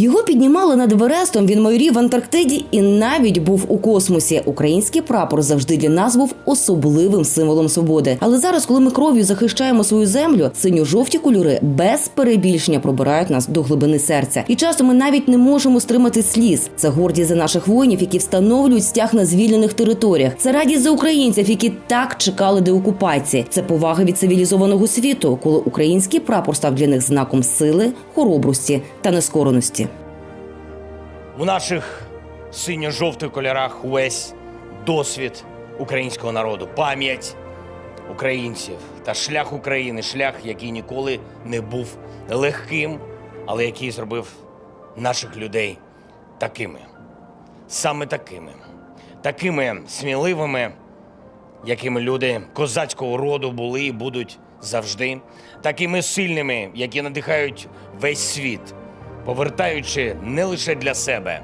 Його піднімали над Верестом. Він майорів в Антарктиді і навіть був у космосі. Український прапор завжди для нас був особливим символом свободи. Але зараз, коли ми кров'ю захищаємо свою землю, синьо-жовті кольори без перебільшення пробирають нас до глибини серця. І часто ми навіть не можемо стримати сліз. Це гордість за наших воїнів, які встановлюють стяг на звільнених територіях. Це радість за українців, які так чекали деокупації. Це повага від цивілізованого світу, коли український прапор став для них знаком сили, хоробрості та нескореності. У наших синьо-жовтих кольорах увесь досвід українського народу, пам'ять українців та шлях України, шлях, який ніколи не був легким, але який зробив наших людей такими, саме такими, такими сміливими, якими люди козацького роду були і будуть завжди, такими сильними, які надихають весь світ, повертаючи не лише для себе,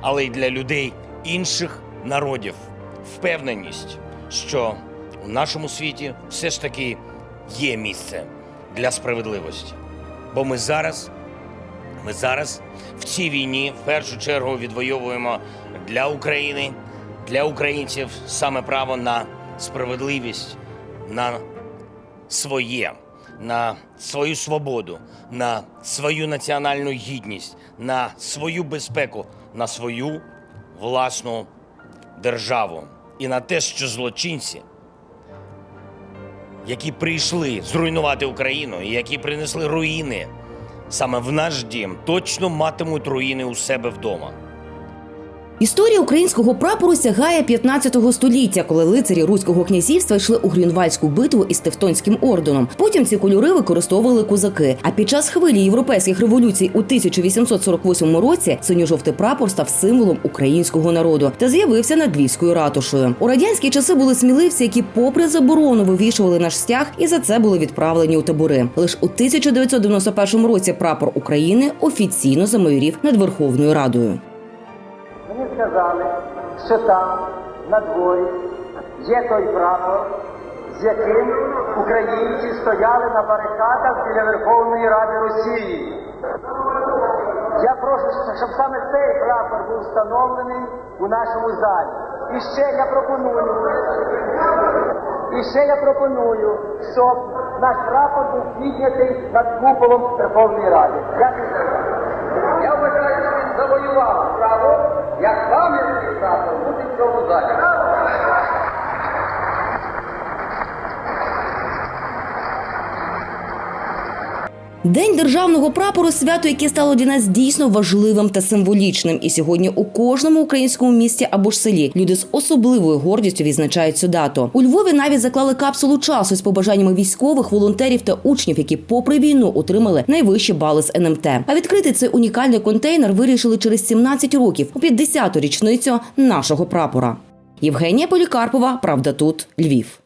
але й для людей інших народів впевненість, що у нашому світі все ж таки є місце для справедливості. Бо ми зараз, ми зараз в цій війні в першу чергу відвоюємо для України, для українців саме право на справедливість, на своє, на свою свободу, на свою національну гідність, на свою безпеку, на свою власну державу і на те, що злочинці, які прийшли зруйнувати Україну і які принесли руїни саме в наш дім, точно матимуть руїни у себе вдома. Історія українського прапору сягає 15 століття, коли лицарі руського князівства йшли у Грюнвальську битву із Тевтонським орденом. Потім ці кольори використовували козаки. А під час хвилі європейських революцій у 1848 році синьо-жовтий прапор став символом українського народу та з'явився над Львівською ратушею. У радянські часи були сміливці, які, попри заборону, вивішували наш стяг, і за це були відправлені у табори. Лише у 1991 році прапор України офіційно замайорів над Верховною Радою. Мені сказали, що там, на дворі, є той прапор, з яким українці стояли на барикадах біля Верховної Ради Росії. Я прошу, щоб саме цей прапор був встановлений у нашому залі. І ще я пропоную, і ще я пропоную, щоб наш прапор був піднятий над куполом Верховної Ради. Дякую. Gonzaga. День державного прапору свято, яке стало для нас дійсно важливим та символічним. І сьогодні у кожному українському місті або ж селі люди з особливою гордістю відзначають цю дату. У Львові навіть заклали капсулу часу з побажаннями військових, волонтерів та учнів, які, попри війну, отримали найвищі бали з НМТ. А відкрити цей унікальний контейнер вирішили через 17 років у 50-ту річницю нашого прапора. Євгенія Полікарпова, правда, тут Львів.